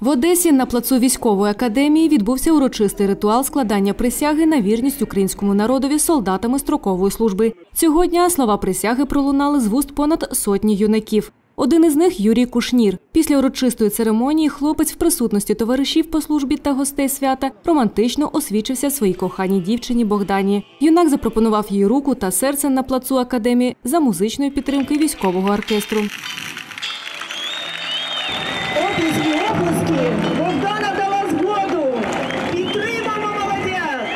В Одесі на плацу військової академії відбувся урочистий ритуал складання присяги на вірність українському народові солдатами строкової служби. Цього дня слова присяги пролунали з вуст понад сотні юнаків. Один із них Юрій Кушнір. Після урочистої церемонії хлопець в присутності товаришів по службі та гостей свята романтично освічився своїй коханій дівчині Богдані. Юнак запропонував їй руку та серце на плацу академії за музичної підтримки військового оркестру. Оплески! Богдана дала згоду! Підтримаємо молодят!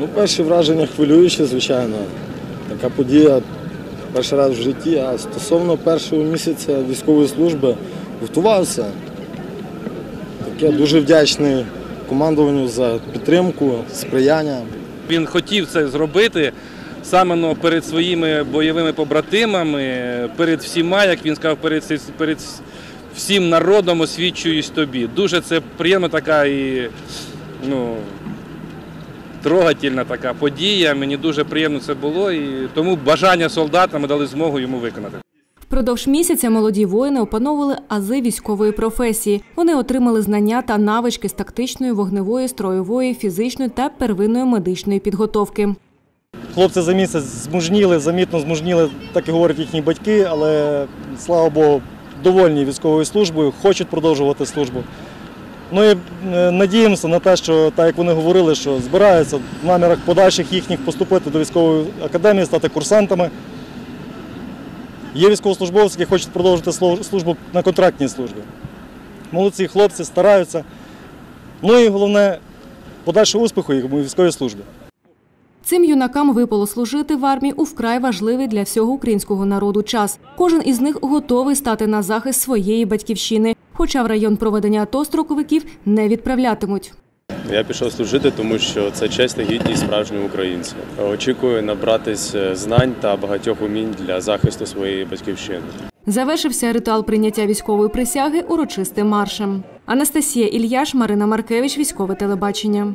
Ну, перші враження хвилюючі, звичайно. Така подія перший раз в житті. А стосовно першого місяця військової служби готувався. Таке дуже вдячний командуванню за підтримку, сприяння. Він хотів це зробити саме ну, перед своїми бойовими побратимами, перед всіма, як він сказав, перед, перед всім народом освічуюсь тобі. Дуже це приємна така і ну, трогательна така подія. Мені дуже приємно це було. І тому бажання солдата ми дали змогу йому виконати. Впродовж місяця молоді воїни опановували ази військової професії. Вони отримали знання та навички з тактичної, вогневої, строєвої, фізичної та первинної медичної підготовки. Хлопці за місяць змужніли, замітно змужніли, так і говорять їхні батьки, але слава Богу, довольні військовою службою, хочуть продовжувати службу. Ну і е, надіємося на те, що так як вони говорили, що збираються в намірах подальших їхніх поступити до військової академії, стати курсантами. Є військовослужбовці, які хочуть продовжити службу на контрактній службі. Молодці хлопці стараються. Ну і головне подальшого успіху їх у військовій службі. Цим юнакам випало служити в армії у вкрай важливий для всього українського народу час. Кожен із них готовий стати на захист своєї батьківщини, хоча в район проведення АТО строковиків не відправлятимуть. Я пішов служити, тому що це честь та гідність справжнього українця. Очікую набратись е, знань та багатьох умінь для захисту своєї батьківщини. Завершився ритуал прийняття військової присяги урочистим маршем. Анастасія Ільяш, Марина Маркевич, військове телебачення.